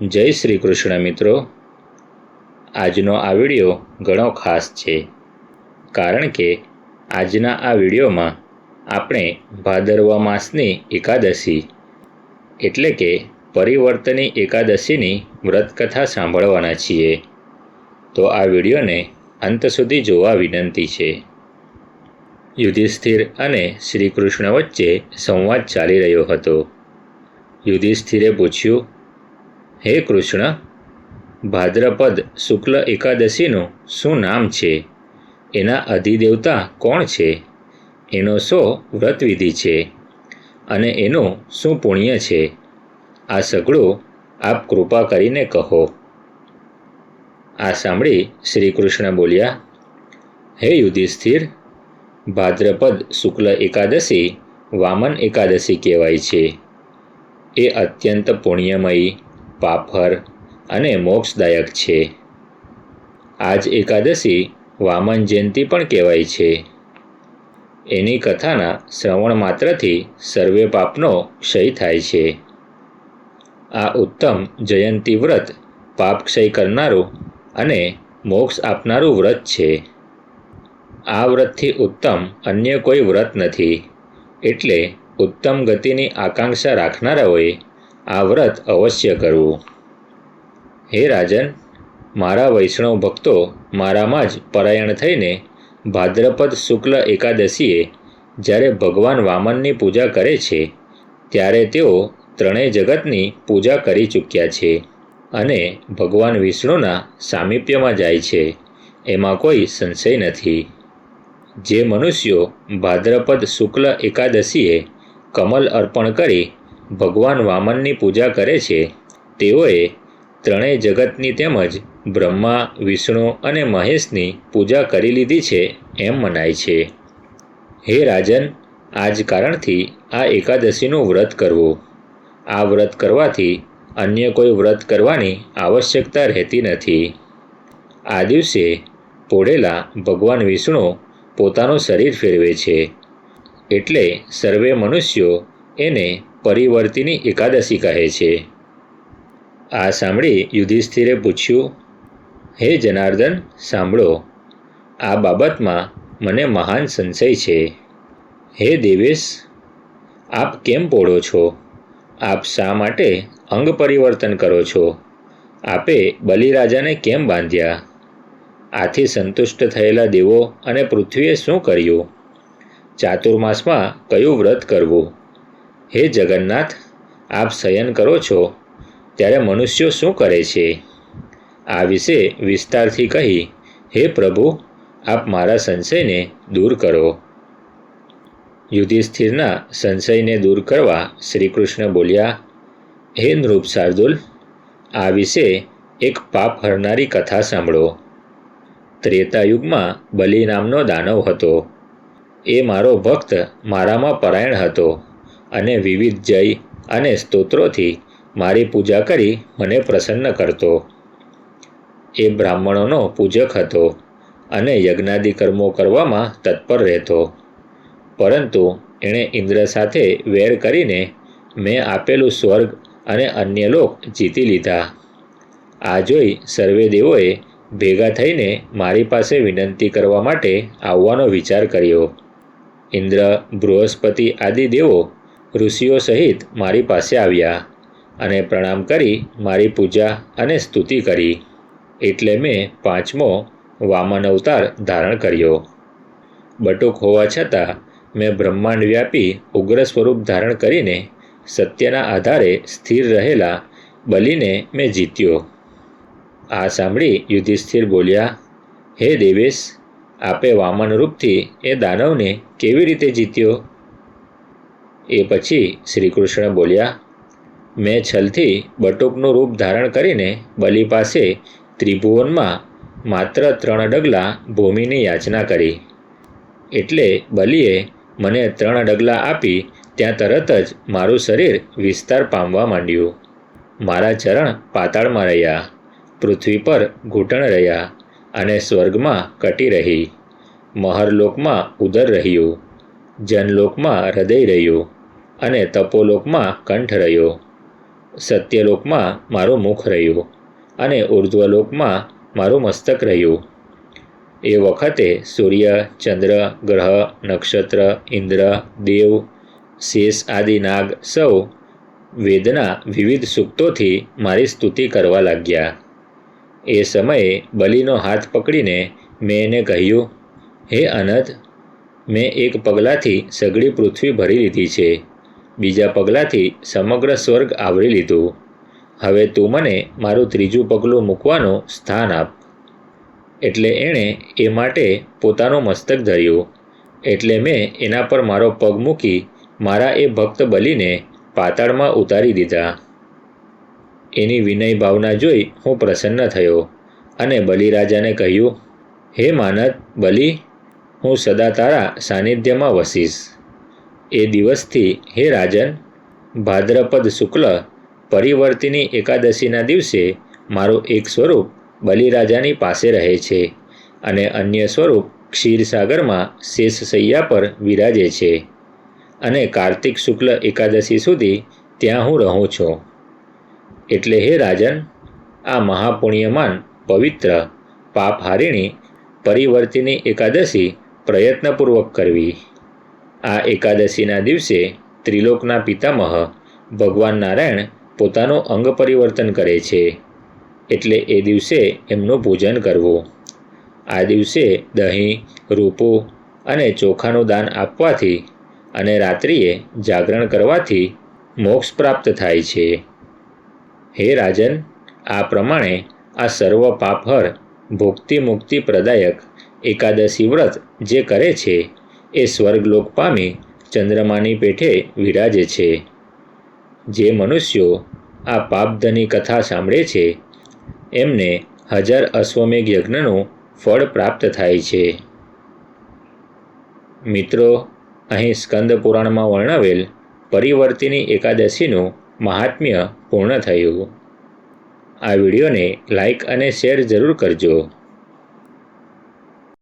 જય શ્રી કૃષ્ણ મિત્રો. આજનો આ વીડિયો ઘણો ખાસ છે. કારણ કે આજના આ વિડીયોમાં આપણે ભાદરવા માસની એકાદશી એટલે કે પરિવર્તની એકાદશીની વ્રતકથા સાંભળવાના છીએ. તો આ વિડીયોને અંત સુધી જોવા વિનંતી છે. યુધિષ્ઠિર અને શ્રી કૃષ્ણ વચ્ચે સંવાદ ચાલી રહ્યો હતો. યુધિષ્ઠિરે પૂછ્યું હે કૃષ્ણ, ભાદ્રપદ શુક્લ એકાદશીનું શું નામ છે? એના અધિદેવતા કોણ છે? એનો શો વ્રતવિધિ છે અને એનું શું પુણ્ય છે? આ સઘળું આપ કૃપા કરીને કહો. આ સાંભળી શ્રી કૃષ્ણ બોલ્યા, હે યુધિષ્ઠિર, ભાદ્રપદ શુક્લ એકાદશી વામન એકાદશી કહેવાય છે. એ અત્યંત પુણ્યમયી પાફર અને મોક્ષદાયક છે. આજ એકાદશી વામન જયંતિ પણ કહેવાય છે. એની કથાના શ્રવણ માત્રથી સર્વે પાપનો ક્ષય થાય છે. આ ઉત્તમ જયંતી વ્રત પાપ ક્ષય કરનારું અને મોક્ષ આપનારું વ્રત છે. આ વ્રતથી ઉત્તમ અન્ય કોઈ વ્રત નથી. એટલે ઉત્તમ ગતિની આકાંક્ષા રાખનારાઓએ આ વ્રત અવશ્ય કરવું. હે રાજન, મારા વૈષ્ણવ ભક્તો મારામાં જ પરાયણ થઈને ભાદ્રપદ શુક્લ એકાદશીએ જ્યારે ભગવાન વામનની પૂજા કરે છે, ત્યારે તેઓ ત્રણેય જગતની પૂજા કરી ચૂક્યા છે અને ભગવાન વિષ્ણુના સામીપ્યમાં જાય છે. એમાં કોઈ સંશય નથી. જે મનુષ્યો ભાદ્રપદ શુક્લ એકાદશીએ કમલ અર્પણ કરી ભગવાન વામનની પૂજા કરે છે, તેઓએ ત્રણેય જગતની તેમજ બ્રહ્મા, વિષ્ણુ અને મહેશની પૂજા કરી લીધી છે એમ મનાય છે. હે રાજન આ જ કારણથી આ એકાદશીનું વ્રત કરવું. આ વ્રત કરવાથી અન્ય કોઈ વ્રત કરવાની આવશ્યકતા રહેતી નથી. આ દિવસે પોઢેલા ભગવાન વિષ્ણુ પોતાનું શરીર ફેરવે છે. એટલે સર્વે મનુષ્યો એને પરિવર્તિની એકાદશી કહે છે. આ સાંભળી યુધિષ્ઠિરે પૂછ્યું, હે જનાર્દન, સાંભળો. આ બાબતમાં મને મહાન સંશય છે. હે દેવેશ, આપ કેમ પોળો છો? આપ શા માટે અંગ પરિવર્તન કરો છો? આપે બલિરાજાને કેમ બાંધ્યા? આથી સંતુષ્ટ થયેલા દેવો અને પૃથ્વીએ શું કર્યું? ચાતુર્માસમાં કયું વ્રત કરવું? હે જગન્નાથ, આપ શયન કરો છો. ત્યારે મનુષ્યો શું કરે છે? આ વિશે વિસ્તારથી કહી, હે પ્રભુ, આપ મારા સંશયને દૂર કરો. યુધિષ્ઠિરના સંશયને દૂર કરવા શ્રીકૃષ્ણ બોલ્યા, હે નૃપ શાર્દુલ, આ વિશે એક પાપ હરનારી કથા સાંભળો. ત્રેતાયુગમાં બલિ નામનો દાનવ હતો. એ મારો ભક્ત મારામાં પરાયણ હતો. અને વિવિધ જય અને સ્તોત્રોથી મારી પૂજા કરી મને પ્રસન્ન કરતો. એ બ્રાહ્મણોનો પૂજક હતો અને યજ્ઞાદિ કર્મો કરવામાં તત્પર રહેતો. પરંતુ એણે ઇન્દ્ર સાથે વેર કરીને મેં આપેલું સ્વર્ગ અને અન્ય લોક જીતી લીધા. આ જોઈ સર્વે દેવોએ ભેગા થઈને મારી પાસે વિનંતી કરવા માટે આવવાનો વિચાર કર્યો. ઇન્દ્ર, બૃહસ્પતિ આદિ દેવો ઋષિઓ સહિત મારી પાસે આવ્યા અને પ્રણામ કરી, મારી પૂજા અને સ્તુતિ કરી. એટલે મેં પાંચમો વામન અવતાર ધારણ કર્યો. બટુક હોવા છતાં મેં બ્રહ્માંડ વ્યાપી ઉગ્ર સ્વરૂપ ધારણ કરીને સત્યના આધારે સ્થિર રહેલા બલિને મેં જીત્યો. આ સાંભળી યુધિષ્ઠિર બોલ્યા, હે દેવેશ, આપે વામન રૂપથી એ દાનવને કેવી રીતે જીત્યો? એ પછી શ્રી કૃષ્ણ બોલ્યા, મેં છલથી બટુકનું રૂપ ધારણ કરીને બલિ પાસે ત્રિભુવનમાં માત્ર ત્રણ ડગલા ભૂમિની યાચના કરી. એટલે બલિએ મને ત્રણ ડગલા આપી ત્યાં તરત જ મારું શરીર વિસ્તાર પામવા માંડ્યું. મારા ચરણ પાતાળમાં રહ્યા, પૃથ્વી પર ઘૂંટણ રહ્યા અને સ્વર્ગમાં કટી રહી. મહરલોકમાં ઉદર રહ્યું, જનલોકમાં હૃદય રહ્યું. અને તપોલોકમાં કંઠ રહ્યો. સત્યલોકમાં મારું મુખ રહ્યું અને ઉર્ધ્વલોકમાં મારું મસ્તક રહ્યું. એ વખતે સૂર્ય, ચંદ્ર, ગ્રહ, નક્ષત્ર, ઇન્દ્ર, દેવ, શેષ આદિ નાગ સૌ વેદના વિવિધ સૂક્તોથી મારી સ્તુતિ કરવા લાગ્યા. એ સમયે બલિનો હાથ પકડીને મેં એને કહ્યું, હે અનદ મેં એક પગલાંથી સઘળી પૃથ્વી ભરી લીધી છે. બીજા પગલાંથી સમગ્ર સ્વર્ગ આવરી લીધું. હવે તું મને મારું ત્રીજું પગલું મૂકવાનું સ્થાન આપ. એટલે એણે એ માટે પોતાનું મસ્તક ધર્યું. એટલે મેં એના પર મારો પગ મૂકી મારા એ ભક્ત બલીને પાતાળમાં ઉતારી દીધા. એની વિનય ભાવના જોઈ હું પ્રસન્ન થયો અને બલિરાજાને કહ્યું, હે માનદ બલી, હું સદા તારા સાનિધ્યમાં વસીશ. એ દિવસથી હે રાજન, ભાદ્રપદ શુક્લ પરિવર્તિની એકાદશીના દિવસે મારું એક સ્વરૂપ બલિરાજાની પાસે રહે છે અને અન્ય સ્વરૂપ ક્ષીરસાગરમાં શેષ સૈયા પર વિરાજે છે. અને કાર્તિક શુક્લ એકાદશી સુધી ત્યાં હું રહું છું. એટલે હે રાજન, આ મહાપુણ્યમાન પવિત્ર પાપહારિણી પરિવર્તિની એકાદશી પ્રયત્નપૂર્વક કરવી. આ એકાદશીના દિવસે ત્રિલોકના પિતામહ ભગવાન નારાયણ પોતાનું અંગ પરિવર્તન કરે છે. એટલે એ દિવસે એમનું પૂજન કરવું. આ દિવસે દહીં, રૂપું અને ચોખાનું દાન આપવાથી અને રાત્રિએ જાગરણ કરવાથી મોક્ષ પ્રાપ્ત થાય છે. હે રાજન, આ પ્રમાણે આ સર્વ પાપહર ભુક્તિ મુક્તિ પ્રદાયક એકાદશી વ્રત જે કરે છે એ સ્વર્ગલોક પામી ચંદ્રમાની પેઠે વિરાજે છે. જે મનુષ્યો આ પાપધની કથા સાંભળે છે, એમને હજાર અશ્વમેઘ યજ્ઞનું ફળ પ્રાપ્ત થાય છે. મિત્રો, અહીં સ્કંદ પુરાણમાં વર્ણવેલ પરિવર્તિની એકાદશીનું મહાત્મ્ય પૂર્ણ થયું. આ વિડીયોને લાઇક અને શેર જરૂર કરજો.